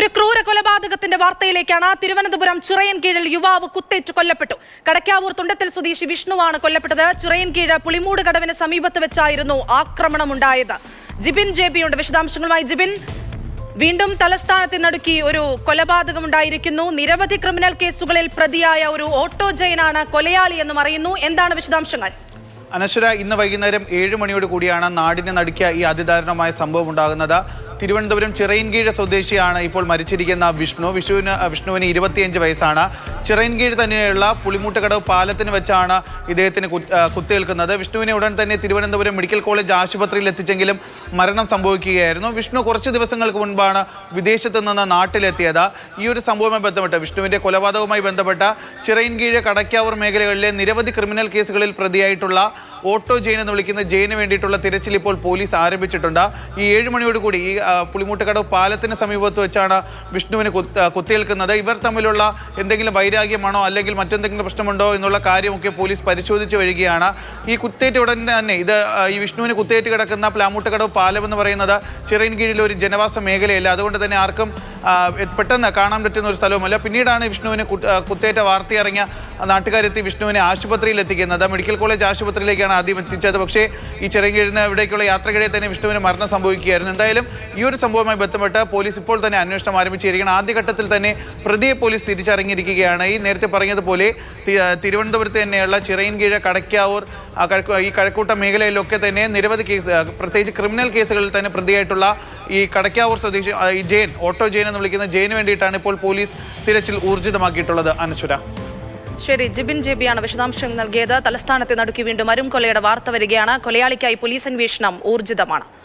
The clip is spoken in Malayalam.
ഒരു ക്രൂര കൊലപാതകത്തിന്റെ വാർത്തയിലേക്കാണ് തിരുവനന്തപുരം ചിറയൻ കീഴിൽ യുവാവ് കുത്തേറ്റ് കൊല്ലപ്പെട്ടു. കടക്കാവൂർ തുണ്ടത്തിൽ സ്വദേശി വിഷ്ണുവാണ് കൊല്ലപ്പെട്ടത്. ചിറയൻകീഴ് പുളിമൂട് കടവിന് സമീപത്ത് വെച്ചായിരുന്നു ആക്രമണമുണ്ടായത്. ജിബിൻ ജെ പിയുണ്ട് വിശദാംശങ്ങളുമായി ജിബിൻ. വീണ്ടും തലസ്ഥാനത്ത് നടുക്കി ഒരു കൊലപാതകം ഉണ്ടായിരിക്കുന്നു നിരവധി ക്രിമിനൽ കേസുകളിൽ പ്രതിയായ ഒരു ഓട്ടോ ജയനാണ് കൊലയാളി എന്നും അറിയുന്നു. എന്താണ് വിശദാംശങ്ങൾ? അനശ്വര ഇന്ന് വൈകുന്നേരം ഏഴ് മണിയോട് കൂടിയാണ് നാടിനെ നടുക്കിയ ഈ അതിദാരുണമായ സംഭവം ഉണ്ടാകുന്നത്. തിരുവനന്തപുരം ചിറയിൻകീഴ സ്വദേശിയാണ് ഇപ്പോൾ മരിച്ചിരിക്കുന്ന വിഷ്ണു. വിഷ്ണുവിന് വിഷ്ണുവിന് ഇരുപത്തിയഞ്ച് വയസ്സാണ്. ചിറയൻകീഴ് തന്നെയുള്ള പുളിമൂട്ടുകടവ് പാലത്തിന് വെച്ചാണ് ഇദ്ദേഹത്തിന് കുത്തേൽക്കുന്നത് വിഷ്ണുവിനെ ഉടൻ തന്നെ തിരുവനന്തപുരം മെഡിക്കൽ കോളേജ് ആശുപത്രിയിൽ എത്തിച്ചെങ്കിലും മരണം സംഭവിക്കുകയായിരുന്നു. വിഷ്ണു കുറച്ച് ദിവസങ്ങൾക്ക് മുൻപാണ് വിദേശത്ത് നിന്ന് നാട്ടിലെത്തിയത്. ഈ ഒരു സംഭവവുമായി ബന്ധപ്പെട്ട് വിഷ്ണുവിന്റെ കൊലപാതകവുമായി ബന്ധപ്പെട്ട ചിറയൻകീഴ് കടക്കാവൂർ മേഖലകളിലെ നിരവധി ക്രിമിനൽ കേസുകളിൽ പ്രതിയായിട്ടുള്ള ഓട്ടോ ജെയിൻ എന്ന് വിളിക്കുന്ന ജെയിന് വേണ്ടിയിട്ടുള്ള തിരച്ചിൽ ഇപ്പോൾ പോലീസ് ആരംഭിച്ചിട്ടുണ്ട്. ഈ ഏഴ് മണിയോട് കൂടി ഈ പുളിമൂട്ടുകടവ് പാലത്തിന് സമീപത്ത് വെച്ചാണ് വിഷ്ണുവിന് കുത്തേൽക്കുന്നത് ഇവർ തമ്മിലുള്ള എന്തെങ്കിലും വൈരാഗ്യമാണോ അല്ലെങ്കിൽ മറ്റെന്തെങ്കിലും പ്രശ്നമുണ്ടോ എന്നുള്ള കാര്യമൊക്കെ പോലീസ് പരിശോധിച്ച് വരികയാണ്. ഈ കുത്തേറ്റ് ഉടൻ തന്നെ ഇത് ഈ വിഷ്ണുവിന് കുത്തേറ്റ് കിടക്കുന്ന പ്ലാമൂട്ടുകടവ് പാലം എന്ന് പറയുന്നത് ചിറയിൻ കീഴിലെ ഒരു ജനവാസ മേഖലയല്ല. അതുകൊണ്ട് തന്നെ ആർക്കും പെട്ടെന്ന് കാണാൻ പറ്റുന്ന ഒരു സ്ഥലവുമല്ല. പിന്നീടാണ് വിഷ്ണുവിന് കുത്തേറ്റ വാർത്തയിറങ്ങിയ നാട്ടുകാരെത്തി വിഷ്ണുവിനെ ആശുപത്രിയിൽ എത്തിക്കുന്നത്. മെഡിക്കൽ കോളേജ് ആശുപത്രിയിലേക്കാണ് ആദ്യം എത്തിച്ചത്. പക്ഷേ ഈ ചെറുകിഴുന്ന ഇവിടേക്കുള്ള യാത്രക്കിടെ തന്നെ വിഷ്ണുവിന് മരണം സംഭവിക്കുകയായിരുന്നു. എന്തായാലും ഈ ഒരു സംഭവവുമായി ബന്ധപ്പെട്ട് പോലീസ് ഇപ്പോൾ തന്നെ അന്വേഷണം ആരംഭിച്ചിരിക്കുകയാണ്. ആദ്യഘട്ടത്തിൽ തന്നെ പ്രതിയെ പോലീസ് തിരിച്ചറിഞ്ഞിരിക്കുകയാണ്. ഈ നേരത്തെ പറഞ്ഞതുപോലെ തിരുവനന്തപുരത്ത് തന്നെയുള്ള ചിറയൻകീഴ് കടക്കാവൂർ ഈ കഴക്കൂട്ട മേഖലയിലൊക്കെ തന്നെ നിരവധി കേസ് പ്രത്യേകിച്ച് ക്രിമിനൽ കേസുകളിൽ തന്നെ പ്രതിയായിട്ടുള്ള ഈ കടക്കാവൂർ സ്വദേശി ഈ ജെയിൻ ഓട്ടോ ജെയിൻ എന്ന് വിളിക്കുന്ന ജെയിന് വേണ്ടിയിട്ടാണ് ഇപ്പോൾ പോലീസ് തിരച്ചിൽ ഊർജിതമാക്കിയിട്ടുള്ളത് അനുശ്വര. ശരി ജിബിൻ ജെബിയാണ് വിശദാംശങ്ങൾ നൽകിയത്. തലസ്ഥാനത്തെ നടുക്കി വീണ്ടും അരും കൊലയുടെ വാർത്ത വരികയാണ്. കൊലയാളിക്കായി പോലീസ് അന്വേഷണം ഊർജിതമാണ്.